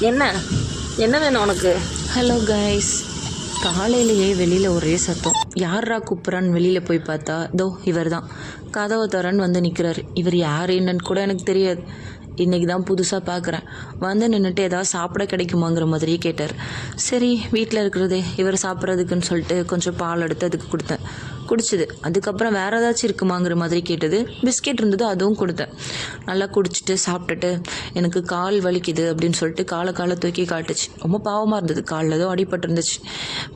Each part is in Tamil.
என்ன? என்ன வேணும் உனக்கு? ஹலோ கைஸ் காலையிலேயே வெளியில் ஒரே சத்தம். யாரா கூப்பிட்றான்னு வெளியில் போய் பார்த்தா தோ இவர் தான் கதவை தரன் வந்து நிற்கிறாரு இவர் யார் என்னன்னு கூட எனக்கு தெரியாது. இன்றைக்கி தான் புதுசாக பார்க்குறேன் வந்து நின்றுட்டு ஏதாவது சாப்பிட கிடைக்குமாங்கிற மாதிரியே கேட்டார். சரி வீட்டில் இருக்கிறதே இவர் சாப்பிட்றதுக்குன்னு சொல்லிட்டு கொஞ்சம் பால் எடுத்து அதுக்கு கொடுத்தேன். குடிச்சது. அதுக்கப்புறம் வேறு ஏதாச்சும் இருக்குமாங்கிற மாதிரி கேட்டது. பிஸ்கெட் இருந்தது அதுவும் கொடுத்தேன். நல்லா குடிச்சிட்டு சாப்பிட்டுட்டு எனக்கு கால் வலிக்குது அப்படின்னு சொல்லிட்டு காலை காலை தூக்கி காட்டுச்சு. ரொம்ப பாவமாக இருந்தது. காலில் ஏதோ அடிபட்டு இருந்துச்சு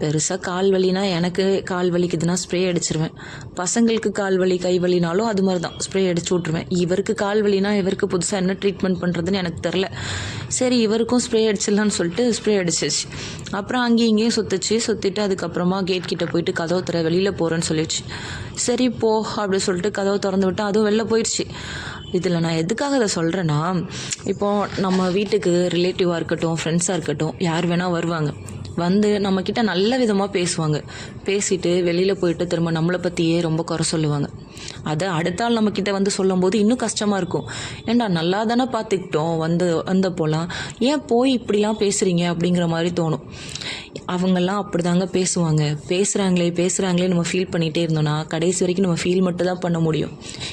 பெருசாக கால் வலினா எனக்கு கால் வலிக்குதுன்னா ஸ்ப்ரே அடிச்சிருவேன். பசங்களுக்கு கால் வலி கை வலினாலும் அது மாதிரி தான் ஸ்ப்ரே அடிச்சு விட்ருவேன் இவருக்கு கால் வலினா இவருக்கு புதுசாக என்ன ட்ரீட்மெண்ட் பண்ணுறதுன்னு எனக்கு தெரில சரி இவருக்கும் ஸ்ப்ரே அடிச்சிடலான்னு சொல்லிட்டு ஸ்ப்ரே அடிச்சிச்சு அப்புறம் அங்கேயும் இங்கேயும் சுற்றுச்சு சுற்றிட்டு அதுக்கப்புறமா கேட் கிட்டே போயிட்டு கதவு தர வெளியில் போகிறேன்னு சொல்லிடுச்சு. சரி போ அப்படி சொல்லிட்டு கதவை திறந்து விட்டா அதுவும் வெளில போயிடுச்சு. இதில் நான் எதுக்காக இதை சொல்கிறேன்னா இப்போது நம்ம வீட்டுக்கு ரிலேட்டிவாக இருக்கட்டும் ஃப்ரெண்ட்ஸாக இருக்கட்டும் யார் வேணால் வருவாங்க. வந்து நம்மக்கிட்ட நல்ல விதமாக பேசுவாங்க. பேசிட்டு வெளியில் போயிட்டு திரும்ப நம்மளை பற்றியே ரொம்ப குறை சொல்லுவாங்க. அதை அடுத்த ஆள் நம்மக்கிட்ட வந்து சொல்லும்போது இன்னும் கஷ்டமாக இருக்கும். ஏன்டா நல்லா தானே பார்த்துக்கிட்டோம் வந்து வந்த போலாம் ஏன் போய் இப்படிலாம் பேசுகிறீங்க அப்படிங்கிற மாதிரி தோணும். அவங்கெல்லாம் அப்படி தாங்க பேசுவாங்க. பேசுகிறாங்களே பேசுகிறாங்களே நம்ம ஃபீல் பண்ணிகிட்டே இருந்தோம்னா கடைசி வரைக்கும் நம்ம ஃபீல் மட்டும் தான் பண்ண முடியும்.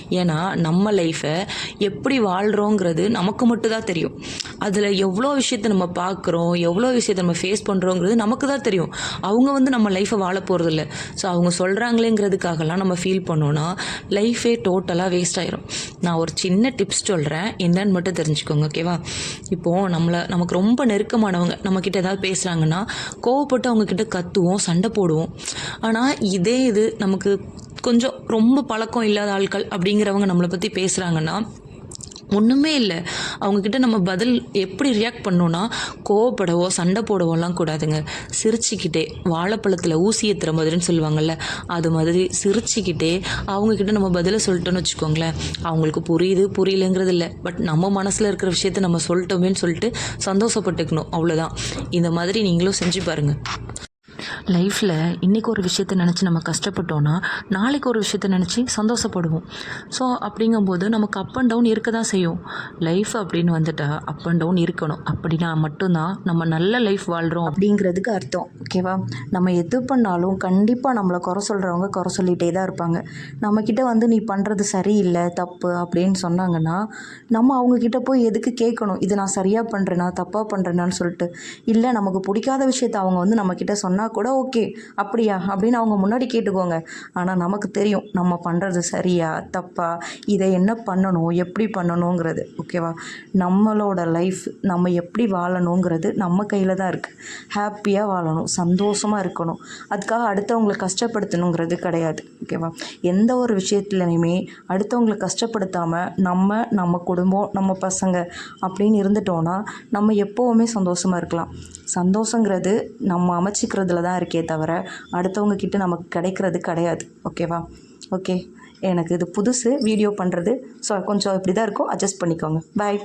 ஏன்னா நம்ம லைஃப்பை எப்படி வாழ்கிறோங்கிறது நமக்கு மட்டும் தான் தெரியும். அதில் எவ்வளோ விஷயத்தை நம்ம பார்க்குறோம் எவ்வளோ விஷயத்தை நம்ம ஃபேஸ் பண்ணுறோங்கிறது நமக்கு தான் தெரியும். அவங்க வந்து நம்ம லைஃப்பை வாழ போகிறதில்ல ஸோ அவங்க சொல்கிறாங்களேங்கிறதுக்காகலாம் நம்ம ஃபீல் பண்ணோன்னா லைஃபே டோட்டலாக வேஸ்ட் ஆயிரும். நான் ஒரு சின்ன டிப்ஸ் சொல்கிறேன் என்னன்னு மட்டும் தெரிஞ்சுக்கோங்க ஓகேவா இப்போது நம்மளை நமக்கு ரொம்ப நெருக்கமானவங்க நம்மக்கிட்ட ஏதாவது பேசுகிறாங்கன்னா கோவப்பட்டு அவங்கக்கிட்ட கத்துவோம் சண்டை போடுவோம். ஆனால் இதே இது நமக்கு கொஞ்சம் ரொம்ப பழக்கம் இல்லாத ஆட்கள் அப்படிங்கிறவங்க நம்மளை பற்றி பேசுகிறாங்கன்னா ஒன்றுமே இல்லை. அவங்கக்கிட்ட நம்ம பதில் எப்படி ரியாக்ட் பண்ணோன்னா கோவப்படவோ சண்டை போடவோலாம் கூடாதுங்க. சிரிச்சுக்கிட்டே வாழைப்பழத்தில் ஊசி ஏற்றுற மாதிரின்னு சொல்லுவாங்கள்ல அது மாதிரி சிரிச்சுக்கிட்டே அவங்கக்கிட்ட நம்ம பதிலை சொல்லிட்டோன்னு வச்சுக்கோங்களேன் அவங்களுக்கு புரியுது புரியலங்கிறது இல்லை. பட் நம்ம மனசில் இருக்கிற விஷயத்த நம்ம சொல்லிட்டோமேன்னு சொல்லிட்டு சந்தோஷப்பட்டுக்கணும். அவ்வளோதான் இந்த மாதிரி நீங்களும் செஞ்சு பாருங்கள் லைஃப்பில் இன்றைக்கி ஒரு விஷயத்த நினச்சி நம்ம கஷ்டப்பட்டோன்னா நாளைக்கு ஒரு விஷயத்த நினச்சி சந்தோஷப்படுவோம். ஸோ அப்படிங்கும்போது நமக்கு அப் அண்ட் டவுன் இருக்க தான் செய்யும். லைஃப் அப்படின்னு வந்துட்டால் அப் அண்ட் டவுன் இருக்கணும். அப்படின்னா மட்டும்தான் நம்ம நல்ல லைஃப் வாழ்கிறோம் அப்படிங்கிறதுக்கு அர்த்தம். ஓகேவா நம்ம எது பண்ணாலும் கண்டிப்பாக நம்மளை குறை சொல்கிறவங்க குறை சொல்லிகிட்டே தான் இருப்பாங்க. நம்மக்கிட்ட வந்து நீ பண்ணுறது சரியில்லை தப்பு அப்படின்னு சொன்னாங்கன்னா நம்ம அவங்கக்கிட்ட போய் எதுக்கு கேட்கணும்? இது நான் சரியாக பண்ணுறேன்னா தப்பாக பண்ணுறேனான்னு சொல்லிட்டு. இல்லை நமக்கு பிடிக்காத விஷயத்த அவங்க வந்து நம்மக்கிட்ட சொன்னால் கூட ஓகே அப்படியா? அப்படின்னு அவங்க முன்னாடி கேட்டுக்கோங்க. ஆனால் நமக்கு தெரியும் நம்ம பண்ணுறது சரியா தப்பா இதை என்ன பண்ணணும் எப்படி பண்ணணுங்கிறது ஓகேவா? நம்மளோட லைஃப் நம்ம எப்படி வாழணுங்கிறது நம்ம கையில் தான் இருக்குது ஹாப்பியாக வாழணும் சந்தோஷமாக இருக்கணும். அதுக்காக அடுத்தவங்களை கஷ்டப்படுத்தணுங்கிறது கிடையாது ஓகேவா? எந்த ஒரு விஷயத்துலையுமே அடுத்தவங்களை கஷ்டப்படுத்தாமல் நம்ம நம்ம குடும்பம் நம்ம பசங்க அப்படின்னு இருந்துட்டோன்னா நம்ம எப்போவுமே சந்தோஷமாக இருக்கலாம். சந்தோஷங்கிறது நம்ம அமைச்சிக்கிறதுல தான் இருக்குது இருக்கே தவிர அடுத்தவங்க கிட்ட நமக்கு கிடைக்கிறது கிடையாது. ஓகேவா? ஓகே. எனக்கு இது புதுசு. வீடியோ பண்ணுறது ஸோ கொஞ்சம் இப்படி தான் இருக்கும். அட்ஜஸ்ட் பண்ணிக்கோங்க. பாய்